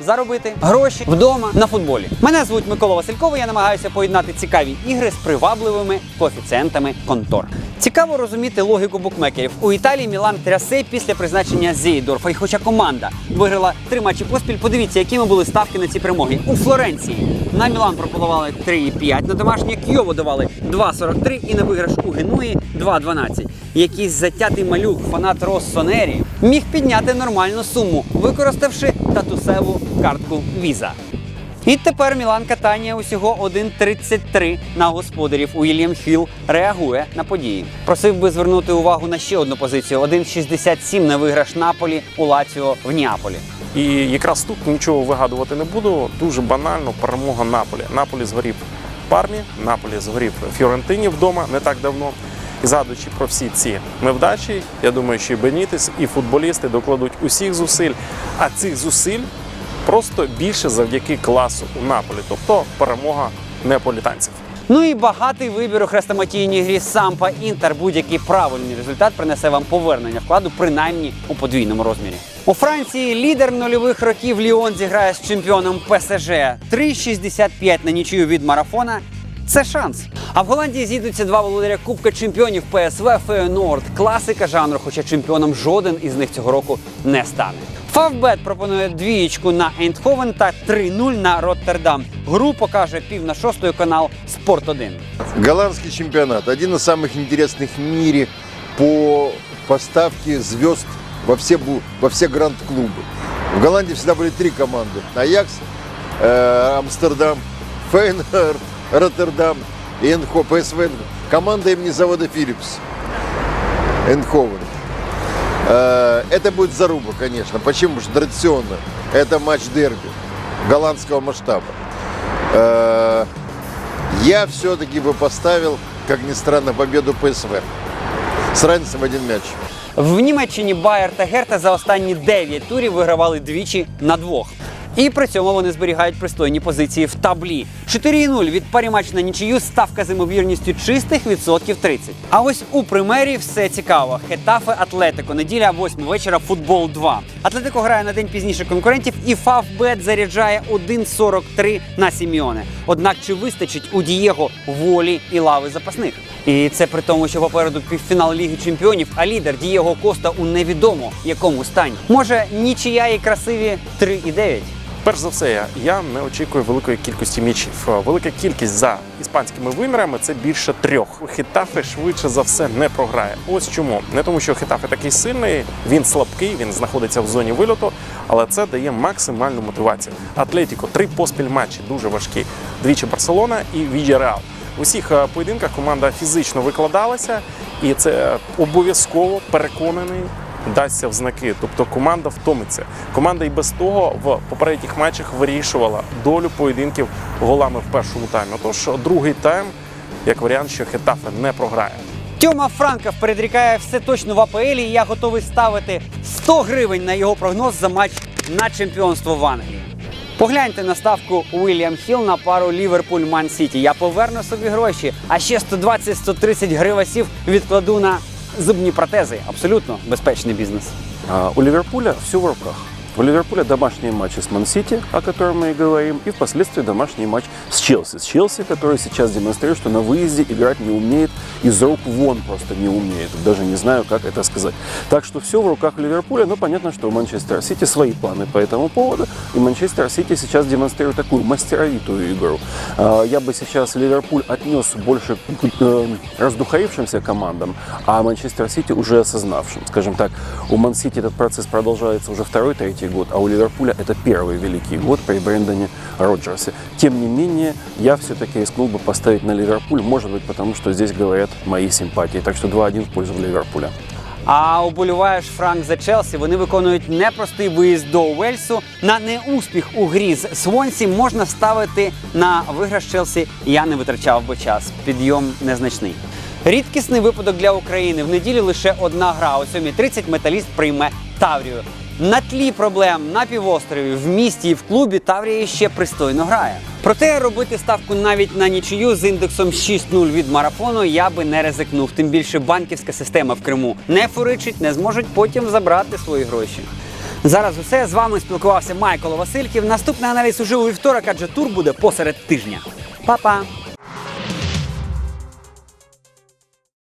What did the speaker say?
заробити гроші вдома на футболі. Мене звуть Микола Васильков. і Я намагаюся поєднати цікаві ігри з привабливими коефіцієнтами контор. Цікаво розуміти логіку букмекерів. У Італії Мілан трясе після призначення Зейдорфа. І хоча команда виграла три матчі поспіль, подивіться, якими були ставки на ці перемоги. У Флоренції на Мілан пропонували 3,5, на домашнє Кйову давали 2,43 і на виграш у Генуї 2,12. Якийсь затятий малюк, фанат Россонері, міг підняти нормальну суму, використавши татусеву картку Віза. І тепер Мілан катання усього 1.33 на господарів. Уільям Хіл реагує на події. Просив би звернути увагу на ще одну позицію: 1.67 на виграш Наполі у Лаціо в Неаполі. І якраз тут нічого вигадувати не буду. Дуже банально перемога Наполі. Наполі згорів Пармі, Наполі згорів Фіорентині вдома не так давно. І згадуючи про всі ці невдачі, я думаю, що і Бенітес, і футболісти докладуть усіх зусиль. А цих зусиль просто більше завдяки класу у Наполі, тобто перемога неаполітанців. Ну і багатий вибір у хрестоматійній грі Сампа Інтер. Будь-який правильний результат принесе вам повернення вкладу, принаймні у подвійному розмірі. У Франції лідер нульових років Ліон зіграє з чемпіоном ПСЖ. 3,65 на нічию від марафона. Це шанс. А в Голландії зійдуться два володаря Кубка чемпіонів ПСВ Феєнорд. Класика жанру, хоча чемпіоном жоден із них цього року не стане. Фавбет пропонує двієчку на Ейндховен та 3-0 на Роттердам. Гру покаже пів на шостою канал Спорт 1. Голландский чемпионат. Один из самых интересных в мире по поставке звезд во все, бу- во все гранд-клубы. В Голландии всегда были три команды. Аякс, э, Амстердам, Фейнер, Роттердам и Энхо, ПСВ. Команда имени завода Philips. Эндховен. Э, Это будет заруба, конечно. Почему? Потому что традиционно это матч дерби голландского масштаба. Э, Я все-таки бы поставил, как ни странно, победу ПСВ. С разницей в один мяч. В Німеччині Байер та Герта за останні 9 турів вигравали двічі на двох. І при цьому вони зберігають пристойні позиції в таблі. 4-0 від парі матч на нічию ставка з ймовірністю чистих відсотків 30. А ось у примері все цікаво. Хетафе Атлетико. Неділя 8 вечора. Футбол 2. Атлетико грає на день пізніше конкурентів, і Фавбет заряджає 1.43 на Сіміоне. Однак чи вистачить у Дієго волі і лави запасних? І це при тому, що попереду півфінал Ліги Чемпіонів, а лідер Дієго Коста у невідомо якому стані. Може, нічия і красиві 3,9? Перш за все, я- не очікую великої кількості м'ячів. Велика кількість за іспанськими вимірами це більше трьох. Хітафе швидше за все не програє. Ось чому. Не тому, що Хітафе такий сильний, він слабкий, він знаходиться в зоні вильоту, але це дає максимальну мотивацію. Атлетіко три поспіль матчі дуже важкі. Двічі Барселона і Відіреал. У всіх е, поєдинках команда фізично викладалася, і це обов'язково переконаний дасться в знаки. Тобто команда втомиться. Команда і без того в попередніх матчах вирішувала долю поєдинків голами в першому таймі. Отож, другий тайм, як варіант, що Хетафе не програє. Тьома Франков передрікає все точно в АПЛ, і я готовий ставити 100 гривень на його прогноз за матч на чемпіонство в Англії. Погляньте на ставку Уільям Хіл на пару Ліверпуль Ман Сіті. Я поверну собі гроші, а ще 120-130 гривасів відкладу на зубні протези. Абсолютно безпечний бізнес. У Ліверпуля все в руках. У Ливерпуля домашние матчи с Ман-Сити, о котором мы и говорим, и впоследствии домашний матч с Челси. С Челси, который сейчас демонстрирует, что на выезде играть не умеет, из рук вон просто не умеет. Даже не знаю, как это сказать. Так что все в руках Ливерпуля, но понятно, что у Манчестер Сити свои планы по этому поводу. И Манчестер Сити сейчас демонстрирует такую мастеровитую игру. А, Я бы сейчас Ливерпуль отнес больше к э, раздухарившимся командам, а Манчестер Сити уже осознавшим. Скажем так, у Ман Сити этот процесс продолжается уже второй, третий год, а у Ливерпуля это первый великий год при Брэндоне Роджерсе. Тем не менее, я все-таки рискнул бы поставить на Ливерпуль, может быть, потому что здесь говорят мои симпатии. Так что 2-1 в пользу Ливерпуля. А уболіваєш Франк за Челсі. Вони виконують непростий виїзд до Уельсу. На неуспіх у грі з Свонсі можна ставити на виграш Челсі. Я не витрачав би час. Підйом незначний. Рідкісний випадок для України. В неділю лише одна гра. О 7.30 металіст прийме Таврію. На тлі проблем на півострові, в місті і в клубі Таврія ще пристойно грає. Проте робити ставку навіть на нічию з індексом 6-0 від марафону я би не ризикнув. Тим більше банківська система в Криму не фуричить, не зможуть потім забрати свої гроші. Зараз усе з вами спілкувався Майкл Васильків. Наступний аналіз уже у вівторок, адже тур буде посеред тижня. Па-па!